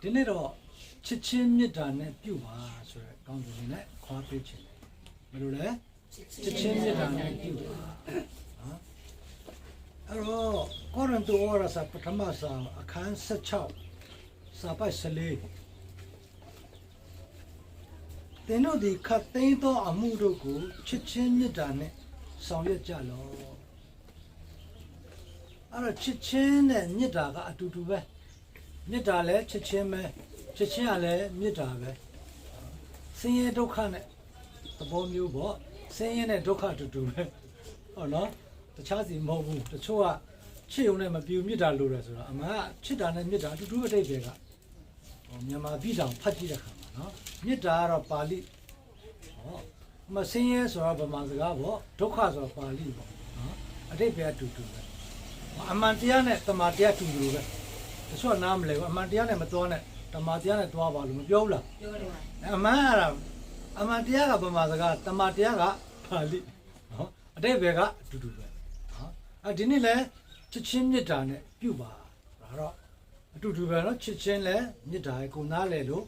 ဒီနေ့တော့ချစ်ချင်းမေတ္တာနဲ့ပြုပါဆိုတဲ့ကောင်းစဉ်နဲ့ခွာပေးခြင်းတယ်ဘယ်လိုလဲချစ်ချင်းမေတ္တာနဲ့ပြုပါဟာအဲ့တော့ကောရိန္သုဩဝါဒစာပထမစာအခန်း16စာပိုက်14သင်တို့ဒီခတ်သိမ်းသောအမှုတို့ကိုချစ်ချင်းမေတ္တာနဲ့ဆောင်ရွက်ကြလော့အဲ့တော့ချစ်ချင်းနဲ့မေတ္တာကအတူတူပဲ မေတ္တာလည်းချစ်ချင်းပဲချစ်ချင်းကလည်းမေတ္တာပဲဆင်းရဲဒုက္ခနဲ့သဘောမျိုးပေါ့ဆင်းရဲနဲ့ဒုက္ခတူတူပဲဟုတ်နော်တခြားစီမဟုတ်ဘူးတချို့ကချစ်ုံနဲ့မပြူမေတ္တာလို့တယ်ဆိုတော့အမှန်ကချစ်တာနဲ့မေတ္တာအတူတူအတိတ်တွေကဟောမြန်မာပြည်တော်ဖတ်ကြည့်တဲ့ခါမှာနော်မေတ္တာကတော့ပါဠိဟောအမဆင်းရဲဆိုတော့ဗမာစကားပေါ့ဒုက္ခဆိုတော့ပါဠိပေါ့နော်အတိတ်ပဲအတူတူပဲအမှန်တရားနဲ့တမာတရားတူတူပဲ တချို့ကနားမလဲဘူးအမှန်တရားနဲ့မသွားနဲ့တမန်တရားနဲ့သွားပါလို့မပြောဘူးလားပြောတယ်ပါအမှန်အဲ့ဒါအမှန်တရားကဗမာစကားတမန်တရားကပါဠိနော်အတိတ်ဘယ်ကအတူတူပဲနော်အဲဒီနေ့လဲချစ်ချင်းမေတ္တာနဲ့ပြုပါဒါတော့အတူတူပဲနော်ချစ်ချင်းလဲမေတ္တာရဲ့ကိုနားလဲလို့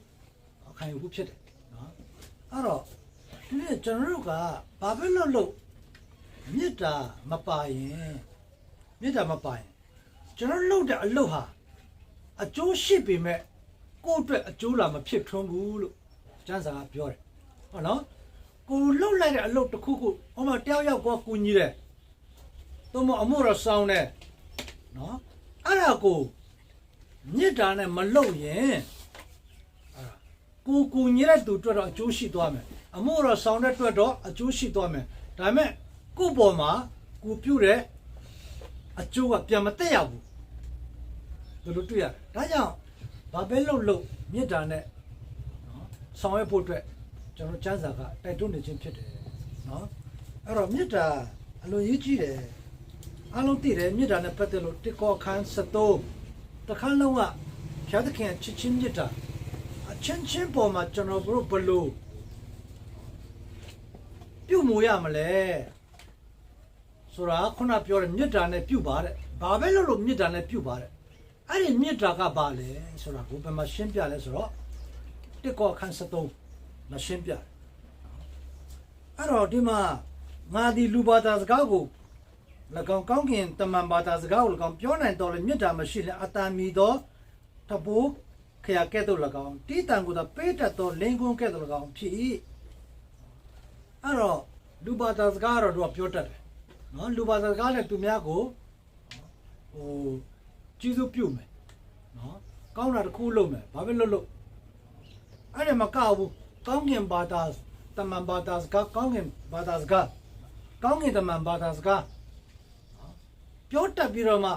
အခံယူဖို့ဖြစ်တယ်နော်အဲ့တော့ဒီနေ့ကျွန်တော်တို့ကဘာပဲလို့လို့မေတ္တာမပါရင်မေတ္တာမပါရင်ကျွန်တော်လုပ်တဲ့အလုပ်ဟာ အကျိုးရှိပေမဲ့ကိုယ့်အတွက်အကျိုးလာမဖြစ်ထွန်းဘူးလို့ကျမ်းစာကပြောတယ်ဟုတ်နော်ကိုလှုပ်လိုက်တဲ့အလုပ်တစ်ခုခုဟောမတယောက်ယောက်ကောကူညီတယ်သို့မဟုတ်အမှုရဆောင်တယ်နော်အဲ့ဒါကိုမြစ်တာနဲ့မလှုပ်ရင်အဲ့ဒါကိုကူညီတဲ့သူအတွက်တော့အကျိုးရှိသွားမယ်အမှုရဆောင်တဲ့အတွက်တော့အကျိုးရှိသွားမယ်ဒါပေမဲ့ကိုယ့်ပေါ်မှာကိုပြုတ်တဲ့အကျိုးကပြန်မတက်ရဘူး ဘယ်လိုတွေ့ရလဲဒါကြောင့်ဘာပဲလုပ်လို့မေတ္တာနဲ့နော်ဆောင်ရွက်ဖို့အတွက်ကျွန်တော်ကျမ်းစာကတိုက်တွန်းနေခြင်းဖြစ်တယ်နော်အဲ့တော့မေတ္တာအလွန်ရေးကြီးတယ်အလုံးသိတယ်မေတ္တာနဲ့ပတ်သက်လို့တစ်ကောခန်း73တစ်ခါလုံးကဖြာသခင်ချစ်ချင်းမေတ္တာအချင်းချင်းပေါ်မှာကျွန်တော်တို့ဘယ်လိုပြုမှုရမလဲဆိုတာခုနပြောတဲ့မေတ္တာနဲ့ပြုပါတဲ့ဘာပဲလုပ်လို့မေတ္တာနဲ့ပြုပါတဲ့ အဲ့ဒီမေတ္တာကဘာလဲဆိုတာကိုဘယ်မှာရှင်းပြလဲဆိုတော့တစ်ကောခန်း73မရှင်းပြတယ်အဲ့တော့ဒီမှာငါဒီလူဘာသာစကားကို၎င်းကောင်းကင်တမန်ဘာသာစကားကို၎င်းပြောနိုင်တော့လေမေတ္တာမရှိလဲအတန်မီသောတဘူခရကဲ့သို့၎င်းတိတန်ကိုသာပေးတတ်သောလင်ကွန်းကဲ့သို့၎င်းဖြစ်၏အဲ့တော့လူဘာသာစကားကတော့သူကပြောတတ်တယ်နော်လူဘာသာစကားနဲ့သူများကိုဟို ကျေးဇူးပြုမယ်နော်ကောင်းတာတစ်ခုလုပ်မယ်ဘာပဲလုပ်လို့အဲ့ဒါမကောက်ဘူးကောင်းကင်ဘာသာတမန်ဘာသာစကားကောင်းကင်ဘာသာစကားကောင်းကင်တမန်ဘာသာစကားနော်ပြောတတ်ပြီးတော့မှ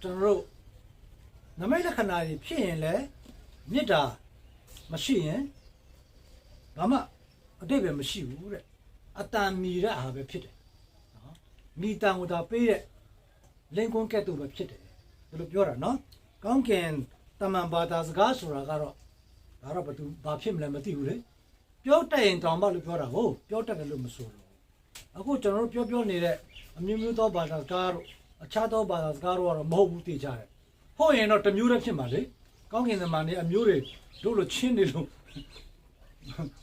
ကျွန်တော်တို့နမိတ်လက္ခဏာတွေဖြစ်ရင်လည်းမေတ္တာမရှိရင်ဘာမှအတိတ်ပဲမရှိဘူးတဲ့အတန်မီတဲ့အားပဲဖြစ်တယ်နော်မိတန်ကိုသာပေးတဲ့လင်ကွန်းကဲ့သို့ပဲဖြစ်တယ် ဘယ်လိုပြောတာနော်ကောင်းကင်တမန်ဘာသာစကားဆိုတာကတော့ဒါတော့ဘာသူဘာဖြစ်မလဲမသိဘူးလေပြောတတ်ရင်တောင်မှလို့ပြောတာဟုတ်ပြောတတ်တယ်လို့မဆိုလို့အခုကျွန်တော်တို့ပြောပြောနေတဲ့အမျိုးမျိုးသောဘာသာစကားတို့အခြားသောဘာသာစကားတို့ကတော့မဟုတ်ဘူးသိကြတယ်ဟုတ်ရင်တော့တစ်မျိုးတည်းဖြစ်မှာလေကောင်းကင်တမန်နေအမျိုးတွေတို့လိုချင်းနေလို့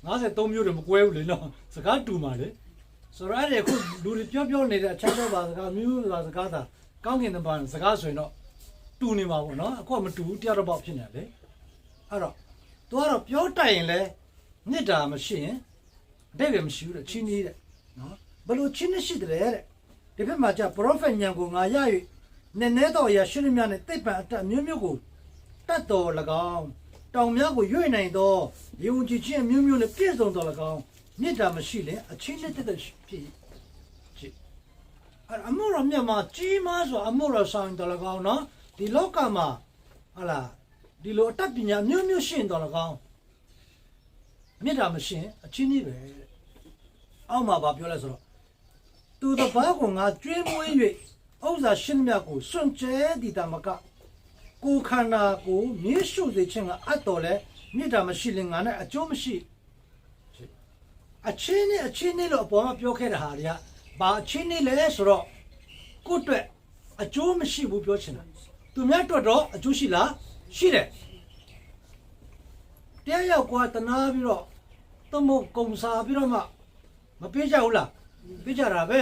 53မျိုးတွေမကွဲဘူးလေနော်စကားတူမှာလေဆိုတော့အဲ့ဒီအခုလူတွေပြောပြောနေတဲ့အချမ်းသောဘာစကားမျိုးဘာစကားသာကောင်းကင်တပန်စကားဆိုရင်တော့ တူနေမှာပေါ့နော်အခုကမတူဘူးတရားတော့ပေါ့ဖြစ်နေတယ်လေအဲ့တော့သူကတော့ပြောတတ်ရင်လဲမေတ္တာမရှိရင်အတိတ်ပဲမရှိဘူးတဲ့ချင်းကြီးတဲ့နော်ဘလို့ချင်းနေရှိတယ်တဲ့ဒီဘက်မှာじゃပရောဖက်ညံကိုငါရ၍နည်းနည်းတော့အရာရှိနေများနဲ့တိတ်ပံအတတ်မျိုးမျိုးကိုတတ်တော်၎င်းတောင်များကိုရွေ့နိုင်သောယုံကြည်ခြင်းမျိုးမျိုးနဲ့ပြည့်စုံတော်၎င်းမေတ္တာမရှိရင်အချင်းနဲ့တက်တဲ့ဖြစ်ဖြစ်အဲ့အမှုရမြတ်မှာကြီးမားစွာအမှုရဆောင်တော်၎င်းနော် ဒီလောကမှာဟာလာဒီလိုအတတ်ပညာမျိုးမျိုးရှင်းတော်၎င်းမေတ္တာမရှိရင်အချင်းကြီးပဲတဲ့အောက်မှာဗာပြောလဲဆိုတော့သူတစ်ပါးကငါကျွေးမွေး၍ဥစ္စာရှင်းမြတ်ကိုစွန့်ကြဲဒီတမကကိုယ်ခန္ဓာကိုမြေရှုစေခြင်းကအတ်တော်လဲမေတ္တာမရှိရင်ငါနဲ့အကျိုးမရှိအချင်းနဲ့အချင်းနဲ့လို့အပေါ်မှာပြောခဲ့တဲ့ဟာတွေကဘာအချင်းနဲ့လဲဆိုတော့ကိုယ့်အတွက်အကျိုးမရှိဘူးပြောချင်တာ သူများအတွက်တော့အကျိုးရှိလားရှိတယ်တရားရောက်ကွာတနာပြီးတော့သမုတ်ကုံစားပြီးတော့မှမပေးကြဘူးလားပေးကြတာပဲ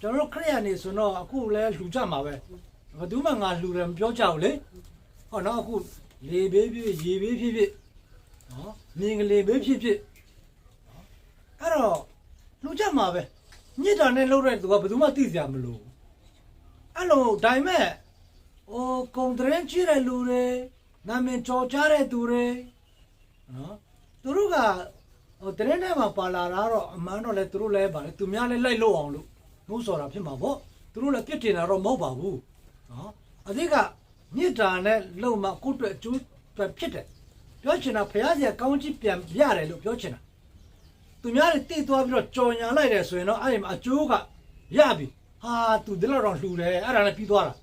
ကျွန်တော်တို့ခရိယာနေဆိုတော့အခုလဲလှူကြမှာပဲဘယ်သူမှငါလှူတယ်မပြောကြဘူးလေဟောနော်အခုလေဘေးဖြစ်ဖြစ်ရေဘေးဖြစ်ဖြစ်နော်မြင်ကလေးဘေးဖြစ်ဖြစ်အဲ့တော့လှူကြမှာပဲညစ်တာနဲ့လှုပ်တဲ့သူကဘယ်သူမှသိစရာမလိုဘူးအဲ့လိုဒါပေမဲ့ ဟိုကုံတရင်ကြီးတဲ့လူတွေနာမည်ကြော်ကြားတဲ့သူတွေနော်သူတို့ကဟိုတရင်ထဲမှာပါလာတာတော့အမှန်တော့လေသူတို့လည်းပါလေသူများလည်းလိုက်လို့အောင်လို့နှိုးဆော်တာဖြစ်မှာပေါ့သူတို့လည်းပြစ်တင်တာတော့မဟုတ်ပါဘူးနော်အဓိကမြစ်တာနဲ့လုံမှကိုယ့်အတွက်အကျိုးပဲဖြစ်တယ်ပြောချင်တာဖះစီကောင်းကြီးပြန်ရတယ်လို့ပြောချင်တာသူများတွေတိသွားပြီးတော့ကြော်ညာလိုက်တယ်ဆိုရင်တော့အဲ့ဒီမှာအကျိုးကရပြီဟာသူဒီလောက်တော့လှူတယ်အဲ့ဒါနဲ့ပြီးသွားတာ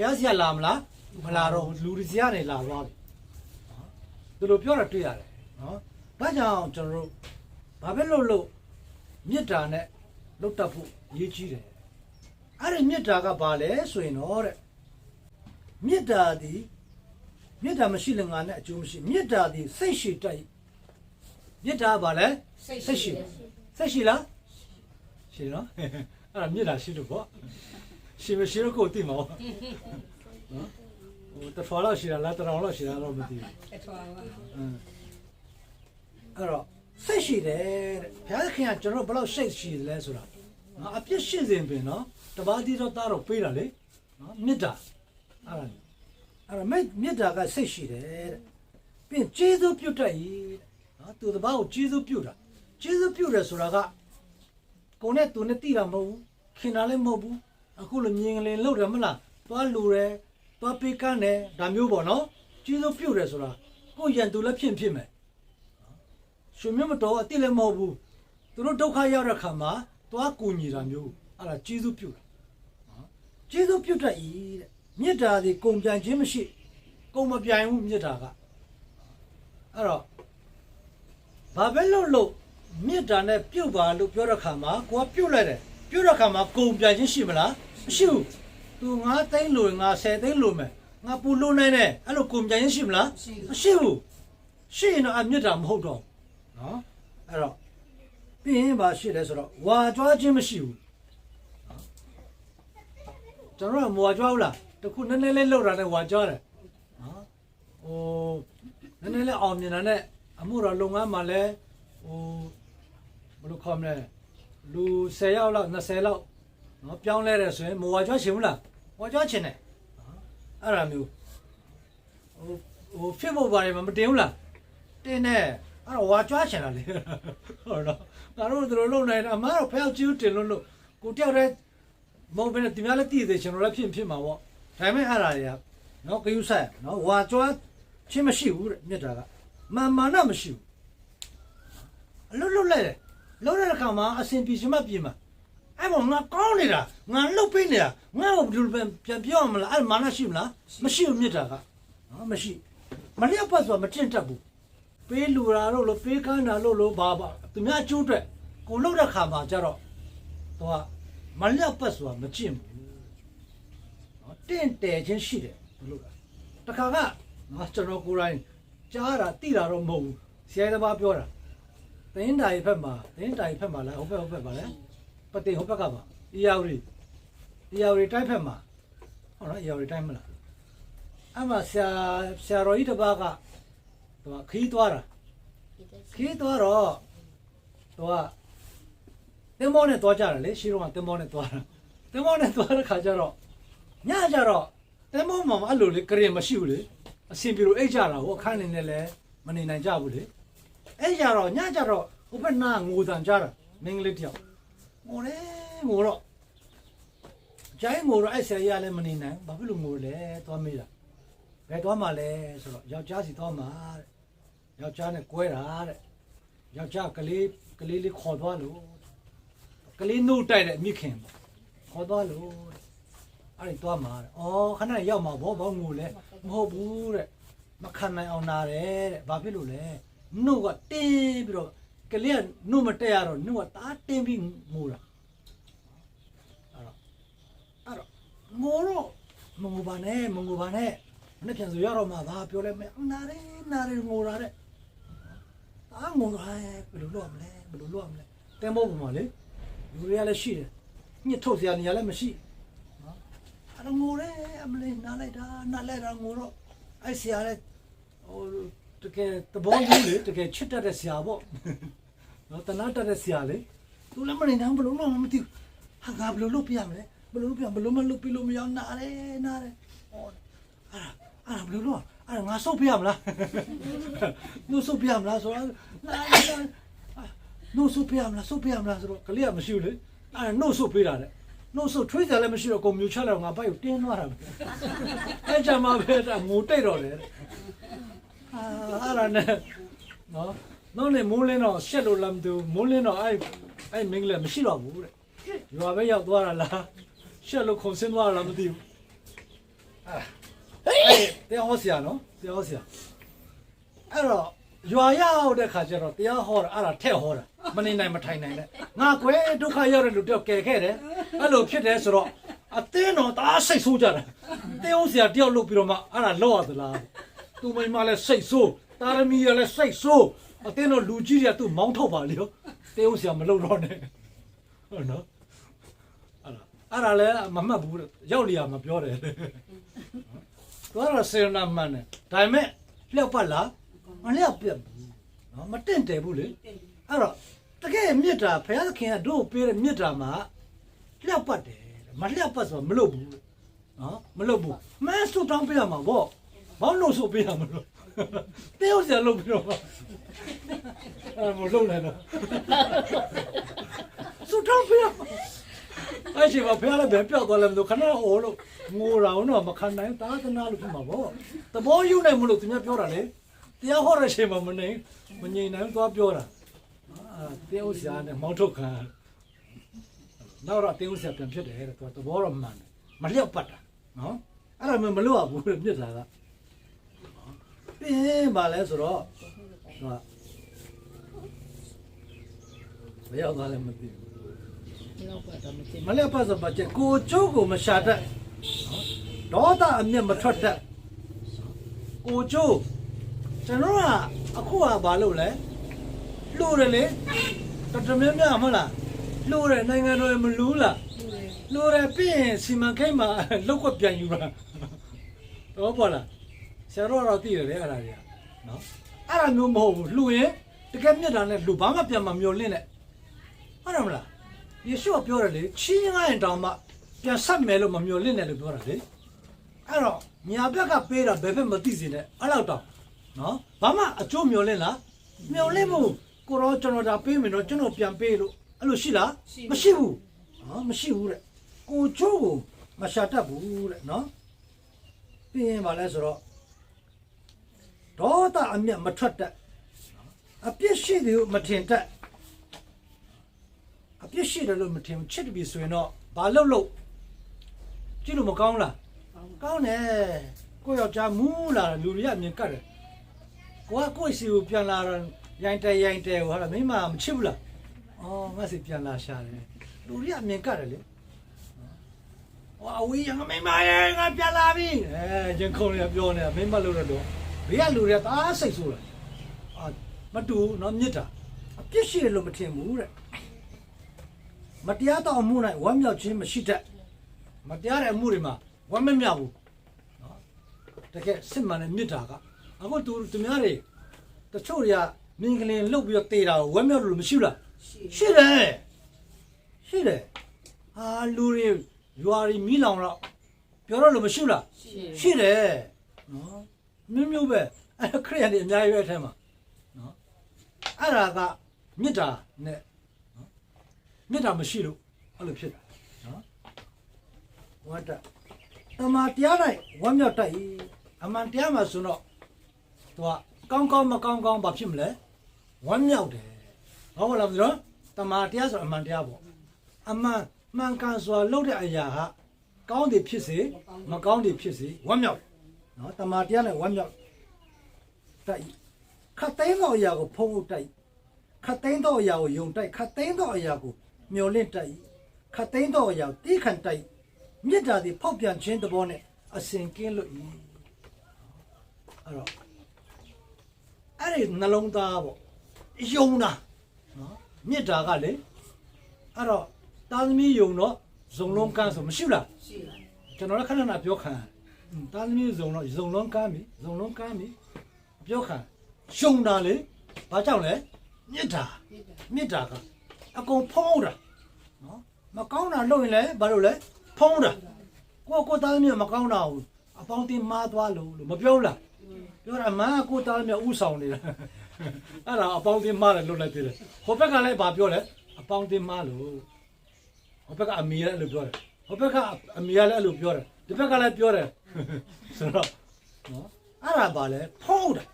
ဖះစီကလာမလားမလာတော့ဘူးလူတွေစီကနေလာသွားပြီနော်သူတို့ပြောတာတွေ့ရတယ်နော်ဒါကြောင့်ကျွန်တော်တို့ဘာပဲလုပ်လို့မြစ်တာနဲ့လုတ်တက်ဖို့ရည်ကြီးတယ်အဲ့ဒီမြစ်တာကဘာလဲဆိုရင်တော့တဲ့မြစ်တာဒီမြစ်တာမရှိလည်းငါနဲ့အကျိုးမရှိမြစ်တာဒီစိတ်ရှိတတ်၏မြစ်တာကဘာလဲစိတ်ရှိစိတ်ရှိလားရှိနော်အဲ့ဒါမြစ်တာရှိလို့ပေါ့ ရှိမရှိတော့ကိုယ်သိမှာပေါ့နော်ဟိုတစ်ထွာလောက်ရှိတာလားတစ်ထောင်လောက်ရှိတာတော့မသိဘူးအထွားပါအင်းအဲ့တော့စိတ်ရှိတယ်တဲ့ဘုရားခင်ကကျွန်တော်ဘယ်လောက်စိတ်ရှိတယ်လဲဆိုတာနော်အပြစ်ရှိစဉ်ပင်နော်တပါးတီတော့တားတော့ပေးတာလေနော်မေတ္တာအဲ့ဒါအဲ့တော့မေမေတ္တာကစိတ်ရှိတယ်တဲ့ပြီးရင်ကျေးဇူးပြုတတ်၏တဲ့နော်သူတပားကိုကျေးဇူးပြုတာကျေးဇူးပြုတယ်ဆိုတာကကိုယ်နဲ့သူနဲ့တိတာမဟုတ်ဘူးခင်တာလည်းမဟုတ်ဘူး အခုလိုမြင်ကလေးလောက်တယ်မလားသွားလူတယ်သွားပေးကမ်းတယ်ဒါမျိုးပေါ့နော်ကျေးဇူးပြုတယ်ဆိုတာကိုယ်ရန်သူလည်းဖြစ်ဖြစ်မယ်ရှင်မြတ်မတော်အတိလည်းမဟုတ်ဘူးသူတို့ဒုက္ခရောက်တဲ့ခါမှာသွားကူညီတာမျိုးအဲ့ဒါကျေးဇူးပြုတာနော်ကျေးဇူးပြုတတ်၏တဲ့မေတ္တာဒီကုံပြန်ခြင်းမရှိကုံမပြန်ဘူးမေတ္တာကအဲ့တော့ဘာပဲလို့လို့မေတ္တာနဲ့ပြုတ်ပါလို့ပြောတဲ့ခါမှာကိုကပြုတ်လိုက်တယ်ပြုတ်တဲ့ခါမှာကုံပြန်ခြင်းရှိမလား မရှိဘူးသူငါသိန်းလို့ငါ10သိန်းလို့မယ်ငါပူလို့နိုင်တယ်အဲ့လိုကုံပြန်ခြင်းရှိမလားမရှိဘူးရှိရင်တော့အမေတ္တာမဟုတ်တော့ဘူးနော်အဲ့တော့ပြီးရင်ပါရှိတယ်ဆိုတော့ဝါကြွားခြင်းမရှိဘူးနော်ကျွန်တော်ကမဝါကြွားဘူးလားတခုနည်းနည်းလေးလောက်တာနဲ့ဝါကြွားတယ်နော်ဟိုနည်းနည်းလေးအောင်မြင်တာနဲ့အမှုတော်လုပ်ငန်းမှာလဲဟိုဘယ်လိုခေါ်မလဲလူ10ယောက်လောက်20လောက် နော်ပြောင်းလဲတယ်ဆိုရင်မဝါကြွားချင်ဘူးလားဝါကြွားချင်တယ်နော်အဲ့ဒါမျိုးဟိုဟိုဖြစ်ဖို့ပါတယ်မတင်ဘူးလားတင်းနဲ့အဲ့တော့ဝါကြွားချင်တာလေဟုတ်တော့ငါတို့တို့လုံနိုင်တယ်အမားတော့ဖျောက်ကျူးတင်လို့လို့ကိုတယောက်တည်းမဟုတ်ဘဲနဲ့ဒီများလည်းတည်သေးကျွန်တော်လည်းဖြစ်ဖြစ်မှာပေါ့ဒါပေမဲ့အဲ့ဒါတွေကနော်ဂယုဆိုင်နော်ဝါကြွားချင်းမရှိဘူးတဲ့မြတ်တာကမာမာနမရှိဘူးအလွတ်လွတ်လိုက်တယ်လုံးတဲ့အခါမှာအစဉ်ပြေချင်မှပြေမှာ အဲ့ပေါ်ငါကောင်းနေတာငါလှုပ်ပေးနေတာငါ့ကိုဘယ်လိုပြန်ပြောရမလားအဲ့မာနရှိမလားမရှိဘူးမြတ်တာကနော်မရှိမလျော့ပတ်ဆိုမကျင့်တတ်ဘူးပေးလူတာလို့လို့ပေးကမ်းတာလို့လို့ဘာဘာသူများအကျိုးအတွက်ကိုလှုပ်တဲ့ခါမှာကျတော့သူကမလျော့ပတ်ဆိုတာမကျင့်ဘူးနော်တင့်တယ်ချင်းရှိတယ်ဘလို့လဲတခါကငါကျွန်တော်ကိုယ်တိုင်ကြားတာတိတာတော့မဟုတ်ဘူးဆရာတစ်ပါးပြောတာတင်းတိုင်ဘက်မှာတင်းတိုင်ဘက်မှာလားဟိုဘက်ဟိုဘက်ပါလဲ ပတင်ဟိုဘက်ကပါအီယာဝရီအီယာဝရီတိုက်ဘက်မှာဟုတ်လားအီယာဝရီတိုက်မလားအမှဆရာဆရာတော်ကြီးတစ်ပါးကသူကခီးသွားတာခီးသွားတော့သူကတင်မောနဲ့သွားကြတယ်လေရှိတော့ကတင်မောနဲ့သွားတာတင်မောနဲ့သွားတဲ့ခါကျတော့ညကျတော့တင်မောမှာအဲ့လိုလေကရင်မရှိဘူးလေအဆင်ပြေလို့အိတ်ကြတာဟိုအခန်းနေနဲ့လည်းမနေနိုင်ကြဘူးလေအဲ့ကြတော့ညကျတော့ဟိုဘက်နာငိုတန်ကြတာမင်းကလေးတယောက် ငိုတယ်ငိုတော့ကျိုင်းငိုတော့အဲ့ဆရာကြီးကလည်းမနေနိုင်ဘာဖြစ်လို့ငိုလဲသွားမေးတာဘယ်သွားမှလဲဆိုတော့ယောက်ျားစီသွားမှာတဲ့ယောက်ျားနဲ့ကွဲတာတဲ့ယောက်ျားကလေးကလေးလေးခေါ်သွားလို့ကလေးနှုတ်တိုက်တဲ့အမိခင်ပေါ့ခေါ်သွားလို့တဲ့အဲ့ဒီသွားမှာတဲ့အော်ခဏရောက်မှာဘောဘောငိုလဲမဟုတ်ဘူးတဲ့မခံနိုင်အောင်နာတယ်တဲ့ဘာဖြစ်လို့လဲနှုတ်ကတင်းပြီးတော့ ကလေးကနှုတ်မတက်ရတော့နှုတ်ကတားတင်းပြီးငိုတာအဲ့တော့အဲ့တော့ငိုတော့မငိုပါနဲ့မငိုပါနဲ့မနေ့ပြန်ဆိုရတော့မှာဘာပြောလဲမနာတယ်နာတယ်ငိုတာတဲ့ဟအာငုံဟဲဘယ်လိုလုပ်ရမလဲဘယ်လိုလုပ်ရမလဲတဲမိုးပေါ်မှာလေလူတွေကလည်းရှိတယ်ညှစ်ထုတ်စရာနေရာလည်းမရှိနော်အဲ့တော့ငိုတယ်အမလေးနားလိုက်တာနားလိုက်တာငိုတော့အဲ့ဆရာလည်းဟိုတကယ်သဘောကြီးလေတကယ်ချစ်တတ်တဲ့ဆရာပေါ့ နော်တနာတတ်တဲ့ဆရာလေသူလည်းမနေနိုင်ဘူးဘယ်လိုလုပ်မှမသိဘူးဟာငါဘယ်လိုလုပ်ပြရမလဲဘယ်လိုလုပ်ပြရမလဲဘယ်လိုမှလုပ်ပြလို့မရနားတယ်နားတယ်ဟောအဲ့ဒါအဲ့ဒါဘယ်လိုလုပ်ရအဲ့ဒါငါဆုတ်ပြရမလားနှုတ်ဆုတ်ပြရမလားဆိုတော့နားနားနှုတ်ဆုပ်ပြရမလားဆုပ်ပြရမလားဆိုတော့ကလေးကမရှိဘူးလေအဲ့ဒါနှုတ်ဆုပ်ပေးတာတဲ့နှုတ်ဆုပ်ထွေးကြလည်းမရှိတော့ကိုမြူချလိုက်တော့ငါဘိုက်ကိုတင်းသွားတာပဲအဲ့ကြမှာပဲဒါငိုတိတ်တော့တယ်အာအဲ့ဒါနဲ့နော် နောက်နေမိုးလင်းတော့ရှက်လို့လမ်းတူမိုးလင်းတော့အဲ့အဲ့မင်းလည်းမရှိတော့ဘူးတဲ့ရွာပဲရောက်သွားတာလားရှက်လို့ခုန်ဆင်းသွားတာလားမသိဘူးအဲ့တရားဟောဆရာနော်တရားဟောဆရာအဲ့တော့ရွာရောက်တဲ့ခါကျတော့တရားဟောတာအဲ့ဒါထက်ဟောတာမနေနိုင်မထိုင်နိုင်နဲ့ငါကွယ်ဒုက္ခရောက်တဲ့လူတယောက်ကယ်ခဲ့တယ်အဲ့လိုဖြစ်တယ်ဆိုတော့အသင်းတော်တအားစိတ်ဆိုးကြတာတရားဟောဆရာတယောက်လုပ်ပြီးတော့မှအဲ့ဒါလောက်ရသလားသူမိမလည်းစိတ်ဆိုးတာရမီရလည်းစိတ်ဆိုး အသင်းတော်လူကြီးတွေကသူ့မောင်းထုတ်ပါလေရောတရားဟောဆရာမလုပ်တော့နဲ့ဟုတ်နော်အဲ့ဒါအဲ့ဒါလည်းမမှတ်ဘူးတဲ့ရောက်လျာမပြောတယ်သွားတော့စေရနာမှန်တယ်ဒါပေမဲ့လျှောက်ပတ်လားမလျှောက်ပြတ်ဘူးနော်မတင့်တယ်ဘူးလေအဲ့တော့တကယ်မြစ်တာဘုရားသခင်ကတို့ပေးတဲ့မြစ်တာမှာလျှောက်ပတ်တယ်တဲ့မလျှောက်ပတ်ဆိုတော့မလုပ်ဘူးတဲ့နော်မလုပ်ဘူးမန်းစုတောင်းပေးရမှာဗောဘာလို့ဆိုပေးရမလို့ တဲဥစ္စာလုပ်ပြီးတော့အဲ့မလုပ်နိုင်တော့စုတောင်းပေးရမှာအဲ့ဒီမှာဖះလည်းပဲပြောက်သွားလည်းမလို့ခဏဟိုလို့ငိုတာတော့မခံနိုင်တာသနာလို့ဖြစ်မှာပေါ့သဘောယူနိုင်မလို့သူများပြောတာလေတရားဟောတဲ့ချိန်မှာမနေမငြိမ်နိုင်သွားပြောတာအာတရားဥစ္စာနဲ့မောင်းထုတ်ခံနောက်တော့တရားဥစ္စာပြန်ဖြစ်တယ်တဲ့သူကသဘောတော့မှန်တယ်မလျော့ပတ်တာနော်အဲ့ဒါမှမလို့ရဘူးတဲ့မြစ်လာက ပြင်းပါလဲဆိုတော့သူကဘယ်ရောက်သွားလဲမသိဘူးလောက်ပါတော့မသိမလဲပတ်စပတ်ချက်ကိုကျိုးကိုမရှာတတ်နော်ဒေါသအမျက်မထွက်တတ်ကိုကျိုးကျွန်တော်ကအခုကဘာလုပ်လဲလှူတယ်လေတော်တော်များများမဟုတ်လားလှူတယ်နိုင်ငံတော်မလူးလားလှူတယ်ပြီးရင်စီမံကိန်းမှာလောက်ကွက်ပြန်ယူတာတော့ပေါ့လား ဆရာတော်တော့သိတယ်လေအဲ့ဒါတွေကနော်အဲ့ဒါမျိုးမဟုတ်ဘူးလှူရင်တကယ်မြတ်တာနဲ့လှူဘာမှပြန်မမျောလင့်နဲ့ဟုတ်တယ်မလားယေရှုကပြောတယ်လေချင်းငိုင်းတောင်မှပြန်ဆက်မယ်လို့မမျှော်လင့်နဲ့လို့ပြောတာလေအဲ့တော့ညာဘက်ကပေးတာဘယ်ဘက်မသိစေနဲ့အဲ့လောက်တော့နော်ဘာမှအကျိုးမျှော်လင့်လားမျှော်လင့်မှုကိုရောကျွန်တော်ဒါပေးမယ်တော့ကျွန်တော်ပြန်ပေးလို့အဲ့လိုရှိလားမရှိဘူးနော်မရှိဘူးတဲ့ကိုချိုးကိုမရှာတတ်ဘူးတဲ့နော်ပြီးရင်ဗာလဲဆိုတော့ ဒေါသအမျက်မထွက်တတ်အပြစ်ရှိတယ်ကိုမထင်တတ်အပြစ်ရှိတယ်လို့မထင်ဘူးချစ်တယ်ပြီဆိုရင်တော့ဘာလို့လို့ကြည့်လို့မကောင်းလားကောင်းတယ်ကိုယ့်ယောက်ျားမူးလာတယ်လူတွေကအမြင်ကတ်တယ်ကိုကကိုယ့်စီကိုပြန်လာတော့ရိုင်းတဲရိုင်းတဲဟောလားမိမမချစ်ဘူးလားအော်ငါစီပြန်လာရှာတယ်လူတွေကအမြင်ကတ်တယ်လေဟောအဝေးရငမိမရဲ့ငါပြန်လာပြီအဲရင်ခုန်ရပြောနေတာမိမလို့တော့ ဘေးကလူတွေကတအားစိတ်ဆိုးတာအာမတူနော်မြစ်တာအပြစ်ရှိတယ်လို့မထင်ဘူးတဲ့မတရားတော့မှုနိုင်ဝမ်းမြောက်ခြင်းမရှိတတ်မတရားတဲ့အမှုတွေမှာဝမ်းမမြောက်ဘူးနော်တကယ်စစ်မှန်တဲ့မြစ်တာကအခုသူသူများတွေတချို့တွေကမင်းကလင်လှုပ်ပြီးတော့တေတာကိုဝမ်းမြောက်လို့မရှိဘူးလားရှိတယ်ရှိတယ်အာလူတွေရွာတွေမိလောင်တော့ပြောတော့လို့မရှိဘူးလားရှိတယ်နော် မျိုးမျိုးပဲအဲ့ခရိယန်တွေအများကြီးပဲအထက်မှာနော်အဲ့ဒါကမြစ်တာနဲ့နော်မြစ်တာမရှိလို့အဲ့လိုဖြစ်တာနော်ဝတ်တာတမန်တရားတိုင်းဝမ်းမြောက်တတ်၏အမှန်တရားမှာဆိုတော့သူကကောင်းကောင်းမကောင်းကောင်းဘာဖြစ်မလဲဝမ်းမြောက်တယ်ဟုတ်လားမလို့တမန်တရားဆိုအမှန်တရားပေါ့အမှန်မှန်ကန်စွာလုပ်တဲ့အရာဟာကောင်းတယ်ဖြစ်စေမကောင်းတယ်ဖြစ်စေဝမ်းမြောက်တယ် နော်တမန်တရားနဲ့ဝမ်းမြောက်တိုက်ခတ်သိမ်းသောအရာကိုဖုံးဖို့တိုက်ခတ်သိမ်းသောအရာကိုယုံတိုက်ခတ်သိမ်းသောအရာကိုမျောလင့်တိုက်ခတ်သိမ်းသောအရာကိုတီးခံတိုက်မြစ်တာသည်ဖောက်ပြန်ခြင်းသဘောနဲ့အစဉ်ကင်းလို့ဤအဲ့တော့အဲ့ဒီနှလုံးသားပေါ့ယုံတာနော်မေတ္တာကလေအဲ့တော့တာသမီယုံတော့ဇုံလုံးကန်းဆိုမရှိဘူးလားရှိလားကျွန်တော်လည်းခဏခဏပြောခံဟွန်း တာသမီဇုံတော့ဇုံလုံးကမ်းပြီဇုံလုံးကမ်းပြီပြောခံယုံတာလေဘာကြောင့်လဲမေတ္တာပြစ်တာမေတ္တာကအကုန်ဖုံးတာနော်မကောင်းတာလုပ်ရင်လည်းဘာလို့လဲဖုံးတာကိုယ့်ကိုယ်သားသမီးမကောင်းတာဘူးအပေါင်းတင်မားသွားလို့လို့မပြောဘူးလားပြောတာမကိုယ်သားသမီးဥဆောင်နေတာအဲ့ဒါအပေါင်းတင်မားတယ်လို့လည်းပြောတယ်ဟိုဘက်ကလည်းဗာပြောတယ်အပေါင်းတင်မားလို့ဟိုဘက်ကအမီလည်းအဲ့လိုပြောတယ်ဟိုဘက်ကအမီလည်းအဲ့လိုပြောတယ်ဒီဘက်ကလည်းပြောတယ် ဆိုတော့နော်အဲ့ဒါဗာလဲဖုံးတယ်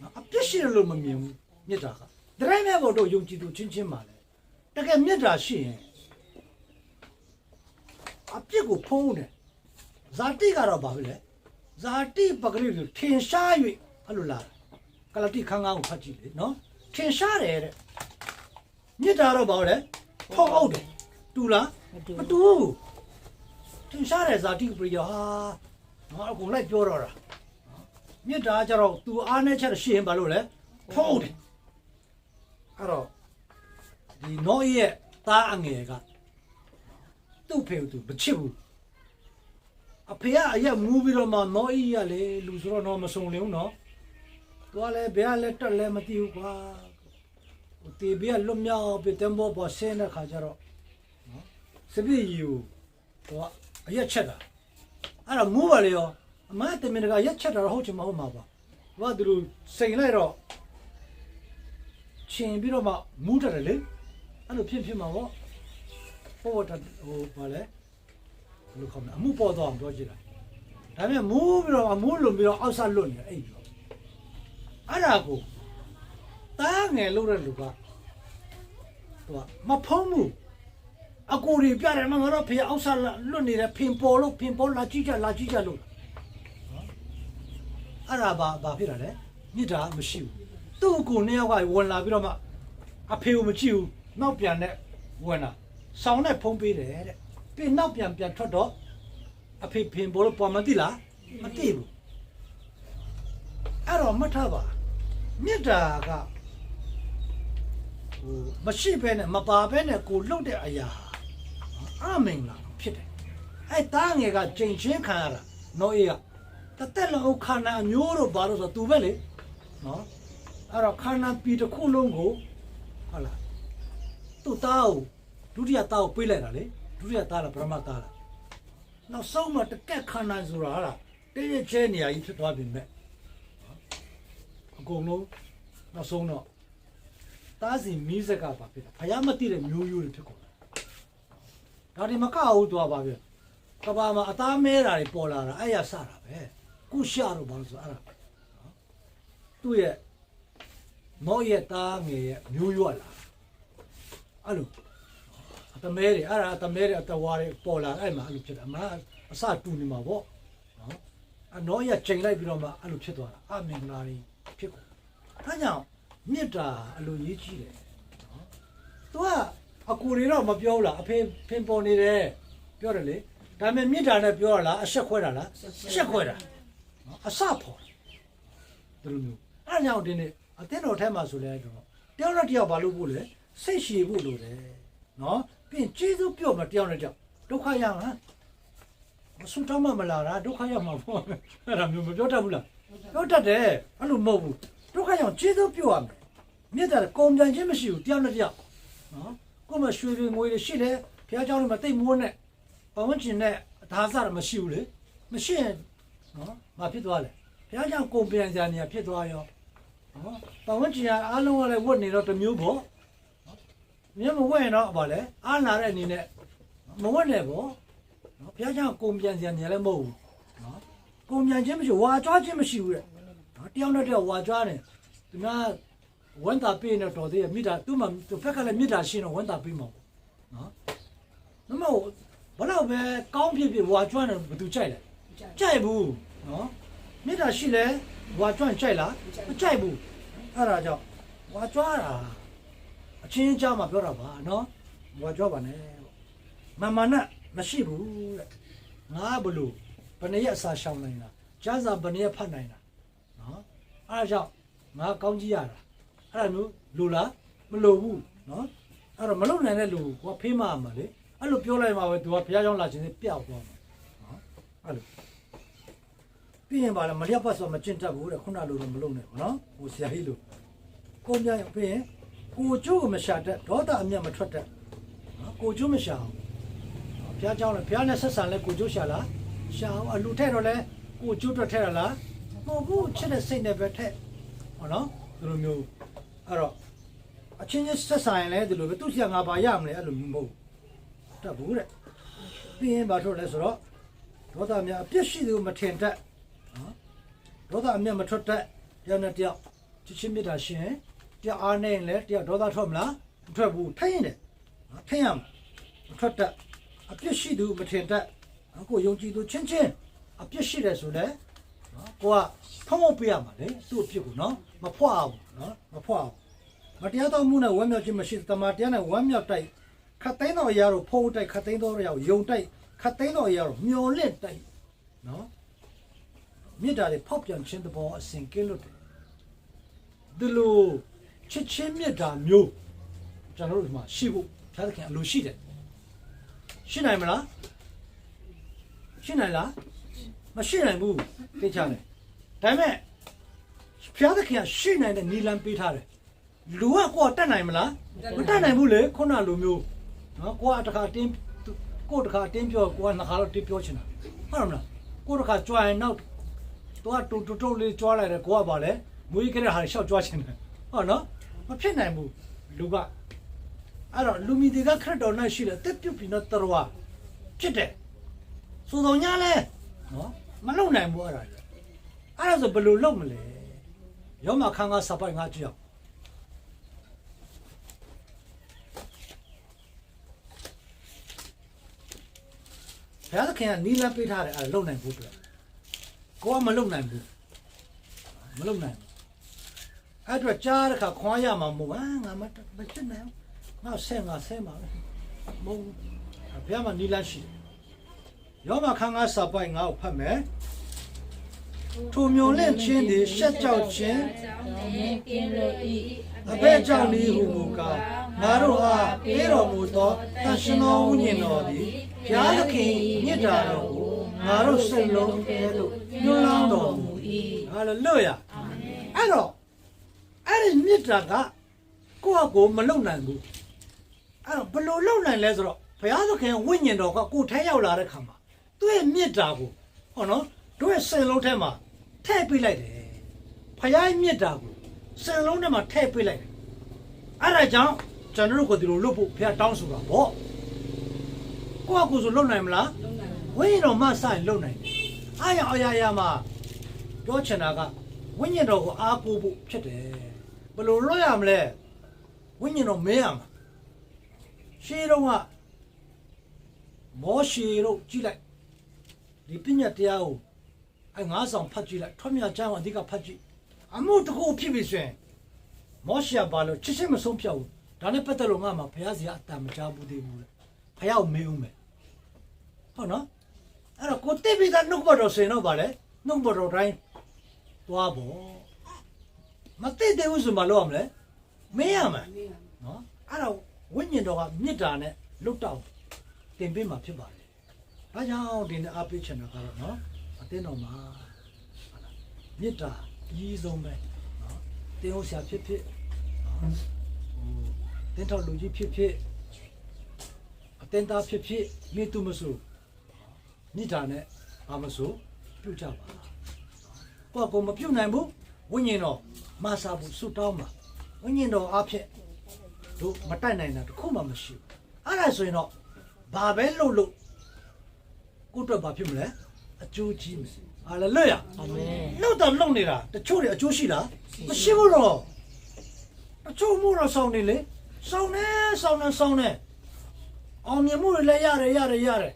နော်အပြစ်ရှိတယ်လို့မမြင်ဘူးမြစ်တာကတရိုင်းမဲ့ဘုတ်တို့ယုံကြည်သူချင်းချင်းပါလေတကယ်မြစ်တာရှိရင်အပြစ်ကိုဖုံးတယ်ဇာတိကတော့ဗာပဲလေဇာတိပဂရိကိုထင်ရှား၍အဲ့လိုလားကလတိခန်းကားကိုဖတ်ကြည့်လေနော်ထင်ရှားတယ်တဲ့မြစ်တာတော့ဘာလဲဖုံးအောင်တယ်တူလားမတူမတူဘူးထင်ရှားတယ်ဇာတိပရိယဟာ ငါအကုန်လိုက်ပြောတော့တာနော်မြစ်တာကကြတော့သူအားနဲ့ချက်ရှင်းဘာလို့လဲဖုံးတယ်အဲ့တော့ဒီနောရဲ့သားအငယ်ကသူ့ဖေကိုသူမချစ်ဘူးအဖေကအရက်မူးပြီးတော့မှမောအီရလေလူဆိုတော့တော့မစုံလင်းဘူးနော်သူကလည်းဘယ်ကလဲတက်လဲမသိဘူးကွာဟိုတေဘီကလွတ်မြောက်ပြီးတမ်ဘောပေါ်ဆင်းတဲ့ခါကျတော့နော်စပည့်ယူဟိုကအရက်ချက်တာ အဲ့တော့မူးပါလေရောအမတမင်တကရက်ချက်တာတော့ဟုတ်ချင်မဟုတ်မှာပါဘာသူတို့စိန်လိုက်တော့ချင်းပြီးတော့မှမူးတယ်လေအဲ့လိုဖြစ်ဖြစ်မှာပေါ့ပေါ်တော့ဟိုဘာလဲဘယ်လိုခေါ်မလဲအမှုပေါ်တော့အောင်ပြောကြည့်တာဒါပေမဲ့မူးပြီးတော့အမူးလွန်ပြီးတော့အောက်ဆက်လွတ်နေတယ်အဲ့ဒီတော့အဲ့ဒါကိုတားငယ်လို့တဲ့လူကသူကမဖုံးဘူး အကိုတွေပြတယ်မငါတော့ဖေအောက်ဆက်လွတ်နေတယ်ဖင်ပေါ်လို့ဖင်ပေါ်လာကြည့်ကြလာကြည့်ကြလို့နော်အဲ့ဒါဘာဘာဖြစ်တာလဲမြစ်တာမရှိဘူးသူ့ကိုနှစ်ယောက်ကဝင်လာပြီးတော့မှအဖေကိုမကြည့်ဘူးနောက်ပြန်နဲ့ဝင်လာဆောင်းနဲ့ဖုံးပေးတယ်တဲ့ပြီးနောက်ပြန်ပြန်ထွက်တော့အဖေဖင်ဘောလို့ပေါ်မသိလားမသိဘူးအဲ့တော့မှတ်ထားပါမေတ္တာကဟိုမရှိဘဲနဲ့မပါဘဲနဲ့ကိုလှုပ်တဲ့အရာဟာ အမင်္ဂလာဖြစ်တယ်အဲ့တားငယ်ကချိန်ချင်းခံရတာနော်အေးကတသက်လုံးခန္ဓာအမျိုးတို့ဘာလို့ဆိုသူပဲလေနော်အဲ့တော့ခန္ဓာပြီတစ်ခုလုံးကိုဟုတ်လားသူ့သားကိုဒုတိယသားကိုပေးလိုက်တာလေဒုတိယသားလားပရမသားလားနောက်ဆုံးမှတကက်ခန္ဓာဆိုတာဟာလားတည့်ရချဲနေရာကြီးဖြစ်သွားပြီမဲ့အကုန်လုံးနောက်ဆုံးတော့သားစီမီးစက်ကပါဖြစ်တာဖယားမသိတဲ့မျိုးရိုးတွေဖြစ်ကုန်တာ ဒါဒီမကအောင်သွားပါပြီကဘာမှာအသားမဲတာတွေပေါ်လာတာအဲ့ရစတာပဲကုရှာတော့ဘာလို့ဆိုအဲ့ဒါနော်သူ့ရဲ့မောရဲ့သားငယ်ရဲ့မျိုးရိုးလာအဲ့လိုအတမဲတွေအဲ့ဒါအတမဲတွေအတဝါတွေပေါ်လာအဲ့မှာအဲ့လိုဖြစ်တာအမအစတူနေမှာပေါ့နော်အနော်ရချိန်လိုက်ပြီးတော့မှအဲ့လိုဖြစ်သွားတာအမင်္ဂလာတွေဖြစ်ကုန်ဒါကြောင့်မေတ္တာအလိုရေးကြည့်တယ်နော်သူက အကူတွေတော့မပြောဘူးလားအဖေဖင်ပေါ်နေတယ်ပြောတယ်လေဒါပေမဲ့မေတ္တာနဲ့ပြောရလားအဆက်ခွဲတာလားအဆက်ခွဲတာနော်အစဖော်တယ်ဒီလိုမျိုးအဲ့ဒါကြောင့်ဒီနေ့အသင်းတော်ထဲမှာဆိုလဲတော့တယောက်နဲ့တယောက်ဘာလို့ဖို့လဲစိတ်ရှည်ဖို့လိုတယ်နော်ပြီးရင်ကျေးဇူးပြောမှတယောက်နဲ့တယောက်ဒုက္ခရမှာမဆူတောင်းမှမလာတာဒုက္ခရမှာပေါ့အဲ့ဒါမျိုးမပြောတတ်ဘူးလားပြောတတ်တယ်အဲ့လိုမဟုတ်ဘူးဒုက္ခရအောင်ကျေးဇူးပြောရမယ်မြတ်တာကုံပြန်ခြင်းမရှိဘူးတယောက်နဲ့တယောက်နော် ကိုယ်မရွှေတွေငွေတွေရှိတယ်ဘုရားကျောင်းတွေမှာတိတ်မိုးနဲ့ပဝန်းကျင်နဲ့ဒါစရမရှိဘူးလေမရှိရင်နော်မဖြစ်သွားလေဘုရားကျောင်းကုံပြန်စရာနေရာဖြစ်သွားရောနော်ပဝန်းကျင်ကအားလုံးကလည်းဝတ်နေတော့တစ်မျိုးပေါ့မြင်မဝဲတော့ဗာလဲအားလာတဲ့အနေနဲ့မဝဲနဲ့ပေါ့နော်ဘုရားကျောင်းကုံပြန်စရာနေလည်းမဟုတ်ဘူးနော်ကုံပြန်ခြင်းမရှိဝါကြွားခြင်းမရှိဘူးတဲ့နော်တယောက်နဲ့တယောက်ဝါကြွားတယ်သူများ ဝန်တာပေးနေတော့တဲ့မိတာသူမှသူဖက်ကလည်းမိတာရှင်းတော့ဝန်တာပေးမှာပေါ့နော်နမဘလောက်ပဲကောင်းဖြစ်ဖြစ်ဝါကြွားတယ်ဘယ်သူကြိုက်လဲကြိုက်ဘူးနော်မိတာရှိလဲဝါကြွားကြိုက်လားမကြိုက်ဘူးအဲ့ဒါကြောင့်ဝါကြွားတာအချင်းကြားမှာပြောတာပါနော်ဘွားကြောပါနဲ့မမနဲ့မရှိဘူးတဲ့ငါဘလို့ဘယ်နည်းအစာရှောင်နိုင်တာကျန်းစာဘယ်နည်းဖတ်နိုင်တာနော်အားကြောင့်ငါကောင်းကြီးရတာ အဲ့ဒါမျိုးလူလားမလိုဘူးနော်အဲ့တော့မလုံနိုင်တဲ့လူကိုကဖေးမရမှာလေအဲ့လိုပြောလိုက်မှပဲသူကဘုရားကျောင်းလာခြင်းနဲ့ပျောက်သွားမှာနော်အဲ့လိုပြီးရင်ပါလေမလျော့ပတ်ဆိုမကျင့်တတ်ဘူးတဲ့ခုနလိုတော့မလုံနဲ့ပေါ့နော်ဟိုဆရာကြီးလိုကိုမြတ်ပြီးရင်ကိုကျိုးကိုမရှာတတ်ဒေါသအမျက်မထွက်တတ်နော်ကိုကျိုးမရှာအောင်ဘုရားကျောင်းလည်းဘုရားနဲ့ဆက်ဆံလဲကိုကျိုးရှာလားရှာအောင်အလူထဲတော့လဲကိုကျိုးတွက်ထဲရလားမဟုတ်ဘူးချစ်တဲ့စိတ်နဲ့ပဲထက်ဟောနော်ဒီလိုမျိုး အဲ့တော့အချင်းချင်းဆက်ဆံရင်လည်းဒီလိုပဲသူ့ဆရာငါပါရမလဲအဲ့လိုမျိုးမဟုတ်ဘူးတတ်ဘူးတဲ့ပြီးရင်ဘာထုတ်လဲဆိုတော့ဒေါသအမျက်အပြစ်ရှိသူမထင်တတ်နော်ဒေါသအမျက်မထွက်တတ်တယောက်နဲ့တယောက်ချစ်ချင်းမေတ္တာရှင်တယောက်အားနေရင်လည်းတယောက်ဒေါသထွက်မလားမထွက်ဘူးထိုင်ရင်လည်းနော်ထိုင်ရမှာမထွက်တတ်အပြစ်ရှိသူမထင်တတ်နော်ကိုယုံကြည်သူချင်းချင်းအပြစ်ရှိတယ်ဆိုလဲနော်ကိုကဖုံးဖို့ပြရမှာလေသူ့အပြစ်ကိုနော်မဖွားဘူးနော်မဖွားဘူး မတရားတော်မှုနဲ့ဝမ်းမြောက်ခြင်းမရှိတမန်တရားနဲ့ဝမ်းမြောက်တိုက်ခတ်သိမ်းတော်အရာတို့ဖုံးတိုက်ခတ်သိမ်းတော်အရာကိုယုံတိုက်ခတ်သိမ်းတော်အရာတို့မျောလင့်တိုက်နော်မြစ်တာတွေဖောက်ပြန်ခြင်းသဘောအစဉ်ကင်းလို့တယ်ဒီလိုချစ်ချင်းမြစ်တာမျိုးကျွန်တော်တို့ဒီမှာရှိဖို့ဖျားသခင်အလိုရှိတယ်ရှိနိုင်မလားရှိနိုင်လားမရှိနိုင်ဘူးသိချတယ်ဒါပေမဲ့ဖျားသခင်ကရှိနိုင်တဲ့နီလန်ပေးထားတယ် လူကကိုယ်တက်နိုင်မလားမတက်နိုင်ဘူးလေခုနလိုမျိုးနော်ကိုကတခါတင်းကိုတခါတင်းပြောကိုကနှစ်ခါတော့တင်းပြောချင်တာဟုတ်မလားကိုတခါကြွရင်နောက်တော့တူတူတူလေးကြွားလိုက်တယ်ကိုကပါလေမွေးကြတဲ့ဟာရှောက်ကြွားချင်တယ်ဟုတ်နော်မဖြစ်နိုင်ဘူးလူကအဲ့တော့လူမီဒီကခရစ်တော်နဲ့ရှိတယ်တက်ပြုတ်ပြီးတော့တော်ဝါဖြစ်တယ်ဆိုတော့ညာလဲနော်မလုံနိုင်ဘူးအဲ့ဒါကြီးအဲ့ဒါဆိုဘယ်လိုလုပ်မလဲရောမခန်းကစပိုင်ငါကြည့်အောင် ဘုရားသခင်ကနီလန်းပေးထားတယ်အဲ့ဒါလုံနိုင်ဖို့အတွက်ကိုကမလုံနိုင်ဘူးမလုံနိုင်ဘူးအဲ့အတွက်ကြားတဲ့ခါခွာရမှာမဟုတ်ဘူးဟာငါမမချစ်နိုင်ဘူးငါဆဲငါဆဲမှာပဲမဟုတ်ဘူးဘုရားမှာနီလန်းရှိတယ်ယောမခန်းကစာပိုင်ငါ့ကိုဖတ်မယ်ထိုမျိုးလင့်ချင်းဒီရှက်ကြောက်ခြင်းကင်းလို့ဤအဘဲကြောင့်ဤဟုမူကားငါတို့အားပေးတော်မူသောတန်ရှင်သောဝိညာဉ်တော်သည် ဘုရားသခင်မြစ်တာတော်ကိုငါတို့စိတ်လုံးထဲသို့ညွှန်းလောင်းတော်မူ၏ဟာလေလုယာအဲ့တော့အဲ့ဒီမြစ်တာကကိုယ့်အကိုမလုံနိုင်ဘူးအဲ့တော့ဘယ်လိုလုံနိုင်လဲဆိုတော့ဘုရားသခင်ဝိညာဉ်တော်ကကိုယ်ထဲရောက်လာတဲ့ခါမှာသူ့ရဲ့မြစ်တာကိုဟောနော်တို့ရဲ့စိတ်လုံးထဲမှာထည့်ပေးလိုက်တယ်ဘုရားရဲ့မြစ်တာကိုစိတ်လုံးထဲမှာထည့်ပေးလိုက်တယ်အဲ့ဒါကြောင့်ကျွန်တော်တို့ကိုဒီလိုလုပ်ဖို့ဖះတောင်းဆိုတာဗော ကိုယ့်အကူဆိုလုပ်နိုင်မလားဝိညာဉ်တော်မှစရင်လုပ်နိုင်တယ်အားရအရာရာမှာပြောချင်တာကဝိညာဉ်တော်ကိုအားကိုးဖို့ဖြစ်တယ်ဘယ်လိုလုပ်ရမလဲဝိညာဉ်တော်မင်းရမှာရှေးတော့ကမောရှေတို့ကြည့်လိုက်ဒီပညာတရားကိုအဲငါးဆောင်ဖတ်ကြည့်လိုက်ထွတ်မြတ်ကျမ်းကိုအဓိကဖတ်ကြည့်အမှုတစ်ခုဖြစ်ပြီဆိုရင်မောရှေဘာလို့ချစ်ချင်းမဆုံးဖြတ်ဘူးဒါနဲ့ပတ်သက်လို့ငါမှဘုရားစီကအတန်မကြားဘူးသေးဘူးလေဘုရားကိုမေးဦးမယ် ဟုတ်နော်အဲ့တော့ကိုတိပိကနှုတ်ဘတော်ဆိုရင်တော့ဗာလေနှုတ်ဘတော်တိုင်းသွားဖို့မတိတဲ့ဥစ္စာမလို့ရမလဲမေးရမယ်နော်အဲ့တော့ဝိညာဉ်တော်ကမြစ်တာနဲ့လွတ်တော့တင်ပေးမှာဖြစ်ပါတယ်ဒါကြောင့်ဒီနေ့အပိချင်တာကတော့နော်အတင်းတော်မှာဟုတ်လားမြစ်တာအကြီးဆုံးပဲနော်တင်းဟုတ်ဆရာဖြစ်ဖြစ်နော်ဟိုတင်းထောက်လူကြီးဖြစ်ဖြစ်အတင်းသားဖြစ်ဖြစ်မိသူမဆို မိတာနဲ့ဘာမဆိုပြုတ်ကြပါကိုယ့်ကိုယ်မပြုတ်နိုင်ဘူးဝိညာဉ်တော်မဆာဘူးဆုတောင်းပါဝိညာဉ်တော်အဖြစ်တို့မတိုက်နိုင်တာတစ်ခုမှမရှိဘူးအဲ့ဒါဆိုရင်တော့ဘာပဲလုပ်လို့ကိုယ့်အတွက်ဘာဖြစ်မလဲအကျိုးကြီးမယ်ဟာလေလုယာအာမင်လောက်တော့လောက်နေတာတချို့တွေအကျိုးရှိလားမရှိဘူးတော့တချို့မှုတော့စောင်းနေလေစောင်းနေစောင်းနေစောင်းနေအောင်မြင်မှုတွေလည်းရတယ်ရတယ်ရတယ်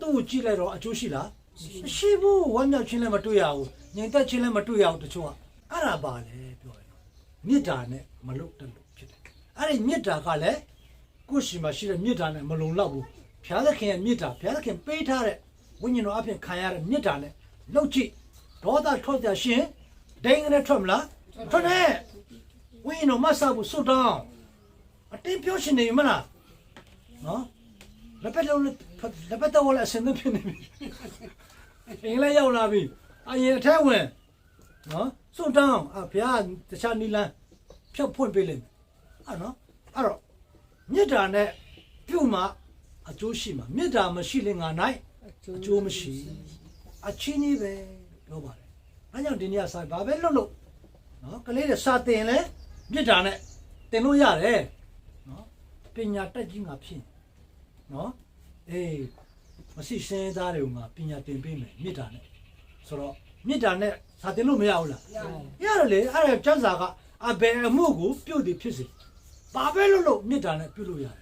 သူ့ကိုကြည့်လိုက်တော့အကျိုးရှိလားမရှိဘူးဝမ်းမြောက်ခြင်းလည်းမတွေ့ရဘူးငြိမ်သက်ခြင်းလည်းမတွေ့ရဘူးတချို့ကအဲ့ဒါပါလေပြောရင်မေတ္တာနဲ့မလုတ်တလို့ဖြစ်တယ်အဲ့ဒီမေတ္တာကလည်းကိုယ့်ရှိမှရှိတဲ့မေတ္တာနဲ့မလုံလောက်ဘူးဘုရားသခင်ရဲ့မေတ္တာဘုရားသခင်ပေးထားတဲ့ဝိညာဉ်တော်အပြင်ခံရတဲ့မေတ္တာနဲ့လှုပ်ကြည့်ဒေါသထွက်ကြရှင်ဒိန်ကနေထွက်မလားထွက်နေဝင်းတော်မဆဘူးစွတ်တောင်းအတင်းပြောရှင်နေမလားနော်လက်ပတ်လုံး လက်ပတ်တော့လည်းအစင်းသဖြစ်နေပြီအင်္ဂလိပ်ရောက်လာပြီအရင်အထက်ဝင်နော်စွတ်တောင်းအဘုရားတခြားနီလန်းဖြုတ်ဖွင့်ပေးလိမ့်မယ်အဲ့နော်အဲ့တော့မေတ္တာနဲ့ပြုမှအကျိုးရှိမှာမေတ္တာမရှိရင်ငါနိုင်အကျိုးမရှိအချင်းကြီးပဲပြောပါတယ်အဲကြောင့်ဒီနေ့ကစာဘာပဲလုပ်လို့နော်ကလေးတွေစာတင်လဲမေတ္တာနဲ့တင်လို့ရတယ်နော်ပညာတက်ကြီးငါဖြစ်နော် အေးမရှိစင်းသားတွေကငါပညာတင်ပေးမယ်မေတ္တာနဲ့ဆိုတော့မေတ္တာနဲ့စာတင်လို့မရဘူးလားရတယ်လေအဲ့ဒါကျမ်းစာကအဘယ်အမှုကိုပြုတ်တယ်ဖြစ်စေဘာပဲလို့လို့မေတ္တာနဲ့ပြုတ်လို့ရတယ်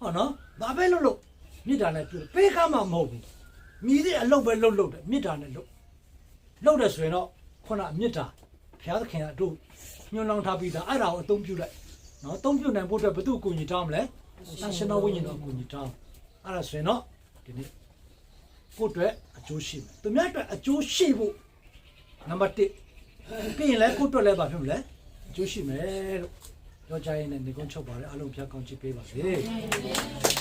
ဟောနော်ဘာပဲလို့လို့မေတ္တာနဲ့ပြုတ်ပေးကမှမဟုတ်ဘူးမြည်တဲ့အလုပ်ပဲလုပ်လုပ်တယ်မေတ္တာနဲ့လုပ်လုပ်တယ်ဆိုရင်တော့ခုနမေတ္တာဘုရားသခင်ကတို့ညွှန်လောင်းထားပြီးသားအဲ့ဒါကိုအသုံးပြုလိုက်နော်အသုံးပြုနိုင်ဖို့အတွက်ဘယ်သူအကူအညီတောင်းမလဲသရှင်တော်ဝိညာဉ်တော်အကူအညီတောင်း အဲ့ဒါဆိုရင်တော့ဒီနေ့ကိုယ့်အတွက်အကျိုးရှိမယ်သူများအတွက်အကျိုးရှိဖို့နံပါတ်1ပြီးရင်လည်းကိုယ့်အတွက်လည်းပါဖြစ်မလဲအကျိုးရှိမယ်လို့ပြောကြရင်လည်းနေကုန်းချုပ်ပါတယ်အလုံးဖျက်ကောင်းချစ်ပေးပါစေ